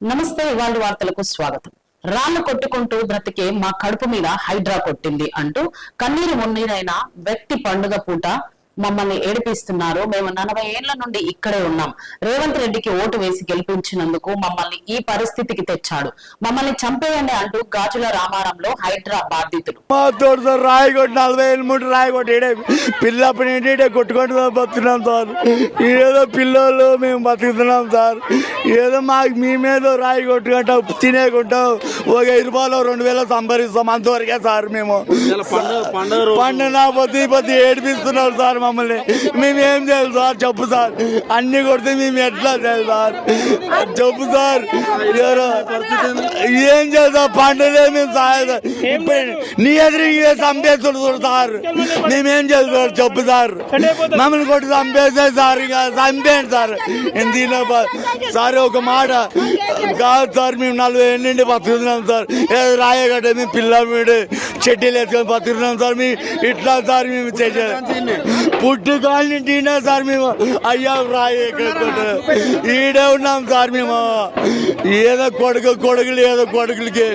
నమస్తే ఇవాళ వార్తలకు స్వాగతం. రాళ్ళు కొట్టుకుంటూ బ్రతికే మా కడుపు మీద హైడ్రా కొట్టింది అంటూ కన్నీరు మున్నీరైన వ్యక్తి పండుగ పూట మమ్మల్ని ఏడిపిస్తున్నారు. మేము నలభై ఏళ్ళ నుండి ఇక్కడే ఉన్నాం. రేవంత్ రెడ్డికి ఓటు వేసి గెలిపించినందుకు మమ్మల్ని ఈ పరిస్థితికి తెచ్చాడు. మమ్మల్ని చంపేయండి అంటూ గాజుల రామారంలో హైడ్రా బాధితులు మా తోడు సార్ రాయి కొట్టి నలభై ఏళ్ళు ముట్టి రాయి కొట్టి ఈడే పిల్లప్పటి నుండి ఈడే కొట్టుకుంటూ బతుకుతున్నాం సార్. ఏదో పిల్లలు మేము బతుకుతున్నాం సార్. ఏదో మాకు మీ మీద రాయి కొట్టుకుంటాం తినేకుంటాం ఒక ఐదు రూపాయలు రెండు వేలు సంపాదిస్తాం అంతవరకే సార్ మేము. పండుగ పండుగ పండుగ పొద్దు పొద్దు ఏడిపిస్తున్నారు సార్ మమ్మల్ని. మేము ఏం చేయాలి సార్? చెప్పు సార్. అన్ని కొడితే మేము ఎట్లా చేయాలి సార్? చెప్పు సార్. ఏం చేద్దాం పండుగ మేము ఇప్పుడు నీ ఎదురు చంపేస్తున్నారు సార్. మేమేం చేయాలి సార్? చెప్పు సార్. మమ్మల్ని కొట్టి చంపేస్తే సార్ ఇంకా చంపేయండి సార్. ఎందుకు సార్ ఒక మాట. కాదు సార్ మేము నలభై ఏళ్ళ నుండి బతుకుతున్నాం సార్. ఏదో రాయగడ్డ మేము పిల్లల చెడ్డీలు వేసుకొని బతుకున్నాం సార్ మీ ఇట్లా సార్ మేము చేసేది పుట్టు కాళ్ళ నుండి సార్ మేము అయ్యా రాయి ఈడే ఉన్నాం సార్ మేము. ఏదో కొడుకు కొడుకులు ఏదో కొడుకులకి.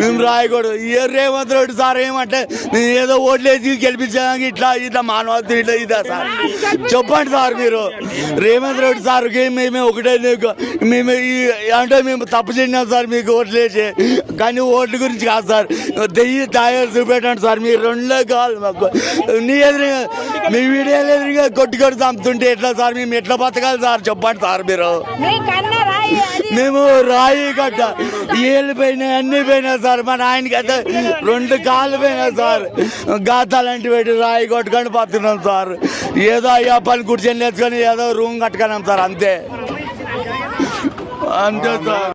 మేము రాయకూడదు. ఏ రేవంత్ రెడ్డి సార్ ఏమంటే నేను ఏదో ఓట్లేసి గెలిపించాక ఇట్లా ఇట్లా మానవత్వం ఇట్లా ఇదా సార్. చెప్పండి సార్ మీరు. రేవంత్ రెడ్డి సార్కి మేమే ఒకటే నీకు మేము అంటే మేము తప్పు చేసినాం సార్ మీకు ఓట్లేసి. కానీ ఓట్ల గురించి కాదు సార్. దెయ్యి తయారు చూపెట్టండి సార్. మీరు రెండులే కావాలి మాకు. నీ ఎదురుగా మీ వీడియోలు ఎదురుగా కొట్టి కొట్టి చంపుతుంటే ఎట్లా సార్? మేము ఎట్లా బతకాలి సార్? చెప్పండి సార్ మీరు. మేము రాయి గడ్డ ఏళ్ళు పోయినాయి అన్ని పోయినాయి సార్? మా నాయనకి అయితే రెండు కాళ్ళు పోయినాయి సార్. గాతాలంటి పెట్టి రాయి కొట్టుకొని బతున్నాం సార్. ఏదో అయ్యా పని కూర్చొని నేర్చుకొని ఏదో రూమ్ కట్టుకున్నాం సార్. అంతే. అంతే సార్.